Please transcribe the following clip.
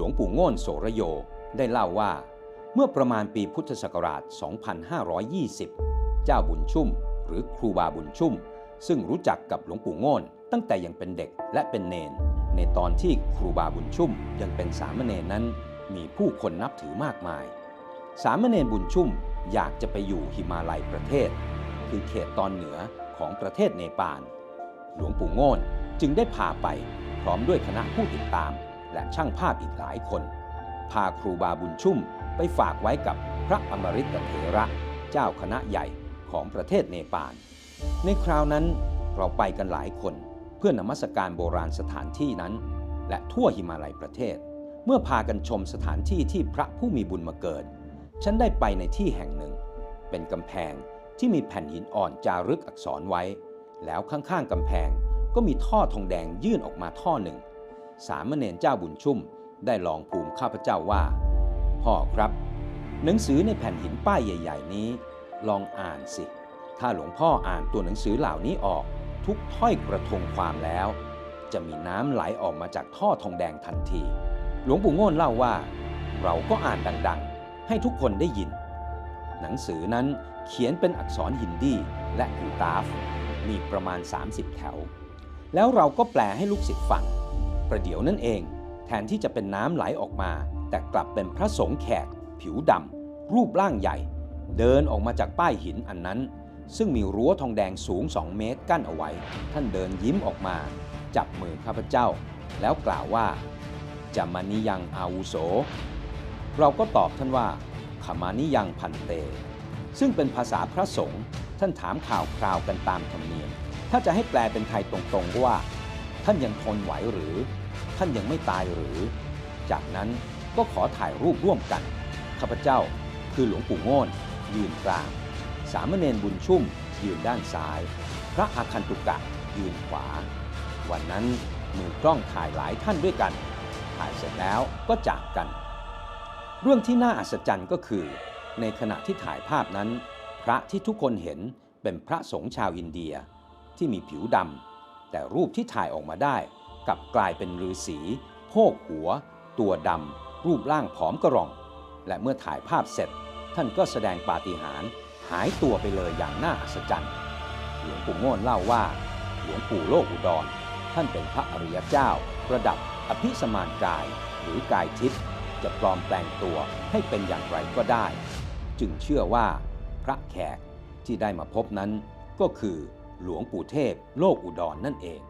ลวงปู่ง่นโสระโยได้เล่าว่า เมื่อประมาณปีพุทธศักราช 2520 เจ้าบุญชุ่ม หรือครูบาบุญชุ่ม ซึ่งรู้จักกับหลวงปู่ง่นตั้งแต่ยังเป็นเด็กและเป็นเนน ในตอนที่ครูบาบุญชุ่มยังเป็นสามเณรนั้น มีผู้คนนับถือมากมาย สามเณรบุญชุ่มอยากจะไปอยู่หิมาลัยประเทศ คือเขตตอนเหนือของประเทศเนปาล หลวงปู่โง่นจึงได้พาไปพร้อมด้วยคณะผู้ติดตาม และช่างภาพอีกหลายคน พาครูบาบุญชุ่มไปฝากไว้กับพระอมฤตเถระ เจ้าคณะใหญ่ของประเทศเนปาล ในคราวนั้นเราไปกันหลายคนเพื่อนมัสการโบราณสถานที่นั้น และทั่วหิมาลัยประเทศ เมื่อพากันชมสถานที่ที่พระผู้มีบุญมาเกิด ฉันได้ไปในที่แห่งหนึ่ง เป็นกำแพงที่มีแผ่นหินอ่อนจารึกอักษรไว้ แล้วข้างๆกำแพงก็มีท่อทองแดงยื่นออกมาท่อหนึ่ง สามเณรเจ้าบุญชุ่ม ได้ลองภูมิข้าพเจ้าว่า พ่อครับ หนังสือในแผ่นหินป้ายใหญ่ ๆ นี้ ลองอ่านสิ ถ้าหลวงพ่ออ่านตัวหนังสือเหล่านี้ออกทุกถ้อยกระทงความแล้ว จะมีน้ำไหลออกมาจากท่อทองแดงทันที หลวงปู่โง่นเล่าว่า เราก็อ่านดังๆ ให้ทุกคนได้ยิน หนังสือนั้นเขียนเป็นอักษรฮินดีและกูตาฟมีประมาณ 30 แถว แล้วเราก็แปลให้ลูกศิษย์ฟัง ประเดี๋ยวนั่นเอง แทนที่จะเป็นน้ำไหลออกมา แต่กลับเป็นพระสงฆ์แขก ผิวดำรูปร่างใหญ่ เดินออกมาจากป้ายหินอันนั้น ซึ่งมีรั้วทองแดงสูง 2 เมตรกั้นเอาไว้ ท่านเดินยิ้มออกมา จับมือข้าพเจ้า แล้วกล่าวว่าจะมานิยังอาวุโส เราก็ตอบท่านว่าขมานิยังพันเต ซึ่งเป็นภาษาพระสงฆ์ท่านถามข่าวคราวกันตามธรรมเนียม ถ้าจะให้แปลเป็นไทยตรงๆก็ว่า ท่านยังทนไหวหรือ ท่านยังไม่ตายหรือ จากนั้นก็ขอถ่ายรูปร่วมกัน ข้าพเจ้าคือหลวงปู่โง่นยืนกลาง สามเณรบุญชุ่มยืนด้านซ้าย พระอาคันตุกะยืนขวา วันนั้นมือกล้องถ่ายหลายท่านด้วยกัน ถ่ายเสร็จแล้วก็จากกัน เรื่องที่น่าอัศจรรย์ก็คือ ในขณะที่ถ่ายภาพนั้น พระที่ทุกคนเห็นเป็นพระสงฆ์ชาวอินเดียที่มีผิวดำ แต่รูปที่ถ่ายออกมาได้กลับกลายเป็นฤาษีโพกหัว ตัวดำรูปร่างผอมกระรอง และเมื่อถ่ายภาพเสร็จ ท่านก็แสดงปาฏิหาริย์หายตัวไปเลยอย่างน่าอัศจรรย์หลวงปู่โง่นเล่าว่า หลวงปู่โลกอุดร ท่านเป็นพระอริยเจ้า ระดับอภิสมานกาย หรือกายทิพย์จะปลอมแปลงตัวให้เป็นอย่างไรก็ได้ จึงเชื่อว่าพระแขกที่ได้มาพบนั้นก็คือ หลวงปู่เทพ โลกอุดรนนั่นเอง